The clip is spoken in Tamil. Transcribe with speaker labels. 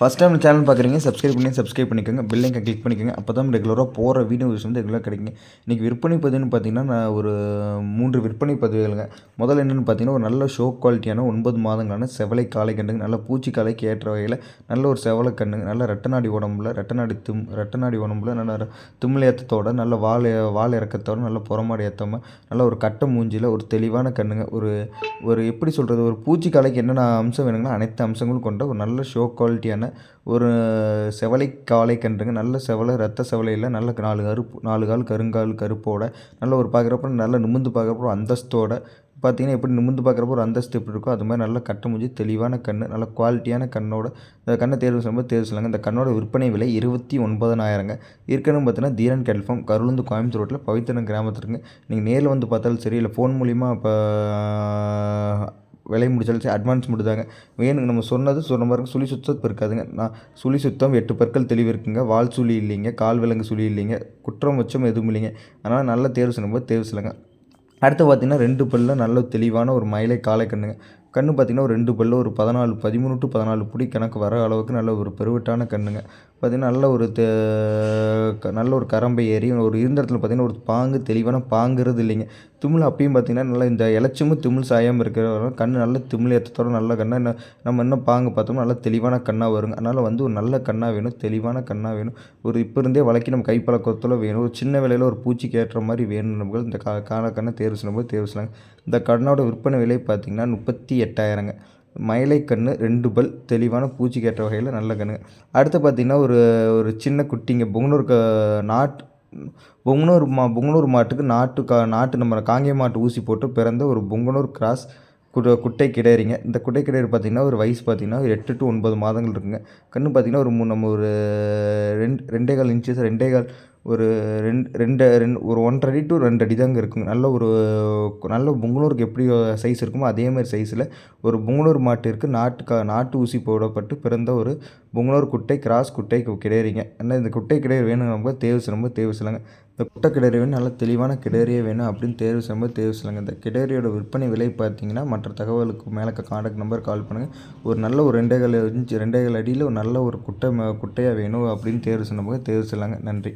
Speaker 1: ஃபஸ்ட் டைம் சேனல் பார்க்குறீங்க சப்ஸ்கிரைப் பண்ணி சப்ஸ்கிரைப் பண்ணிக்கோங்க. பில்லைங்க கிளிக் பண்ணிக்கோங்க. அப்போ தான் ரெகுலராக போகிற வீடியோஸ் வந்து ரெகுலராக கிடைக்குங்க. இன்றைக்கி விற்பனை பதிவுன்னு பார்த்தீங்கன்னா நான் ஒரு மூன்று விற்பனை பதிவுகளுங்க. முதல்ல என்னென்னு பார்த்தீங்கன்னா ஒரு நல்ல ஷோ குவாலிட்டியான ஒன்பது மாதங்களான செவலை காளை கண்டுங்க நல்ல பூச்சி காளைக்கு ஏற்ற வகையில் நல்ல ஒரு செவலை கண்ணுங்க. நல்ல ரெட்டநாடி உடம்புல ரெட்டநாடி தும் ரெட்டநாடி உடம்புல நல்ல தும்மல் ஏற்றத்தோட நல்ல வால் வால் இறக்கத்தோட நல்ல புறமாடி ஏற்றமாக நல்ல ஒரு கட்டை மூஞ்சியில் ஒரு தெளிவான கண்ணுங்க. ஒரு ஒரு எப்படி சொல்கிறது ஒரு பூச்சி காளைக்கு என்னென்ன அம்சம் வேணுங்கன்னா அனைத்து அம்சங்களும் கொண்ட ஒரு நல்ல ஷோ குவாலிட்டியான ஒரு செவலை காளை கன்றுங்க நல்ல செவலை ரத்த செவலையில் நல்ல நாலு கருப்பு நாலு கால் கருங்கால் கருப்போட நல்ல ஒரு பார்க்குறப்ப நல்ல நிமிர்ந்து பார்க்குறப்ப ஒரு அந்தஸ்தோட பார்த்தீங்கன்னா எப்படி நிமிந்து பார்க்குறப்ப ஒரு அந்தஸ்து எப்படி இருக்கோ அது மாதிரி நல்லா கட்ட முடிஞ்சு தெளிவான கண் நல்ல குவாலிட்டியான கண்ணோட இந்த கண்ணை தேர்வு செய்யும்போது தேர்வு செய்யலாங்க. இந்த கண்ணோட விற்பனை விலை இருபத்தி ஒன்பதனாயிரங்க இருக்கணும் பார்த்தீங்கன்னா தீரன் கெல்ஃபம் கருளுந்து கோயம்புத்தூர் ரோட்டில் பவித்திரன் கிராமத்துக்குங்க நீங்கள் நேரில் வந்து பார்த்தாலும் சரி இல்லை ஃபோன் மூலிமா இப்போ விலை முடிச்சாலும் சரி அட்வான்ஸ் முடிதாங்க வேணுங்க நம்ம சொன்னது சொன்ன மாதிரி சுழி சுத்தம் இருக்காதுங்க நான் சுழி சுத்தம் எட்டு பற்கள் தெளிவு இருக்குங்க. வால் சுழி இல்லைங்க. கால் விலங்கு சுழி இல்லைங்க. குற்றம் உச்சம் எதுவும் இல்லைங்க. அதனால் நல்ல தேர்வு செய்யும்போது தேர்வு செய்யலைங்க. அடுத்து பார்த்திங்கன்னா ரெண்டு பல்லில் நல்ல தெளிவான ஒரு மயிலை காளை கண்ணுங்க. கண்ணு பார்த்திங்கன்னா ஒரு ரெண்டு பல்லு ஒரு பதினாலு பதிமூணு டு பதினாலு புடி கணக்கு வர அளவுக்கு நல்ல ஒரு பெருவிட்டான கண்ணுங்க. பார்த்திங்கன்னா நல்ல ஒரு நல்ல ஒரு கரம்பை ஏறி ஒரு இருந்த இடத்துல பார்த்திங்கன்னா ஒரு பாங்கு தெளிவான பாங்குறது இல்லைங்க. தும்மல் அப்பயும் பார்த்திங்கன்னா நல்லா இந்த இலச்சமும் திமில் சாயாமல் இருக்கிற கண் நல்ல திமில் ஏற்றத்தோட நல்ல கண்ணாக நம்ம இன்னும் பாங்கு பார்த்தோம்னா நல்லா தெளிவான கண்ணாக வருங்க. அதனால் வந்து ஒரு நல்ல கண்ணாக வேணும் தெளிவான கண்ணாக வேணும். ஒரு இப்போ இருந்தே வழக்கி நம்ம கைப்பழக்கத்தில் வேணும். ஒரு சின்ன விலையில் ஒரு பூச்சிக்கு ஏற்ற மாதிரி வேணும் நம்ம இந்த கா காண கண்ணை தேர்வு செய்யும்போது தேர்வு செய்யலாங்க. இந்த கண்ணோட விற்பனை விலை பார்த்திங்கன்னா முப்பத்தி எட்டாயிரங்க. மயிலை கன்று ரெண்டு பல் தெளிவான பூச்சி கேட்ட வகையில் நல்ல கண்ணுங்க அடுத்து பார்த்திங்கன்னா ஒரு ஒரு சின்ன குட்டிங்க பொங்கனூர் க நாட் பொங்கனூர் மா பொங்கனூர் மாட்டுக்கு நாட்டு கா நாட்டு நம்ம காங்கே மாட்டு ஊசி போட்டு பிறந்த ஒரு பொங்கனூர் கிராஸ் குட்டை குட்டை கிடேரிங்க இந்த குட்டை கிடையர் பார்த்திங்கன்னா ஒரு வயசு பார்த்திங்கன்னா ஒரு எட்டு டு ஒன்பது மாதங்கள் இருக்குங்க. கன்று பார்த்திங்கன்னா ஒரு மூணு நம்ம ஒரு ரெண்டு ரெண்டே கால் இன்ச்சஸ் ரெண்டே கால் ஒரு ரெண்டு ரெண்டு ரெண்டு ஒரு ஒன்றரை அடி டு ரெண்டு அடி தாங்க இருக்குங்க. நல்ல ஒரு நல்ல பொங்கலூருக்கு எப்படி சைஸ் இருக்குமோ அதே மாதிரி சைஸில் ஒரு பொங்கலூர் மாட்டிற்கு நாட்டுக்கா நாட்டு ஊசி போடப்பட்டு பிறந்த ஒரு பொங்கலூர் குட்டை கிராஸ் குட்டை கிடையாதுங்க ஏன்னா இந்த குட்டை கிடையாது வேணும் நம்ம தேர்வு செய்யும்போது தேவை செய்யலாங்க இந்த குட்டை கிடேரி வேணும் நல்ல தெளிவான கிடேரியே வேணும் அப்படின்னு தேர்வு செய்யும்போது தேர்வு செய்யலாங்க இந்த கிடேரியோட விற்பனை விலை பார்த்தீங்கன்னா மற்ற தகவலுக்கு மேலே காண்டாக்ட் நம்பர் கால் பண்ணுங்கள் ஒரு நல்ல ஒரு ரெண்டே கால் இன்ச்சு ரெண்டே கால் அடியில் ஒரு நல்ல ஒரு குட்டை குட்டையாக வேணும் அப்படின்னு தேர்வு செய்யும்போது தேர்வு செய்யலாங்க நன்றி.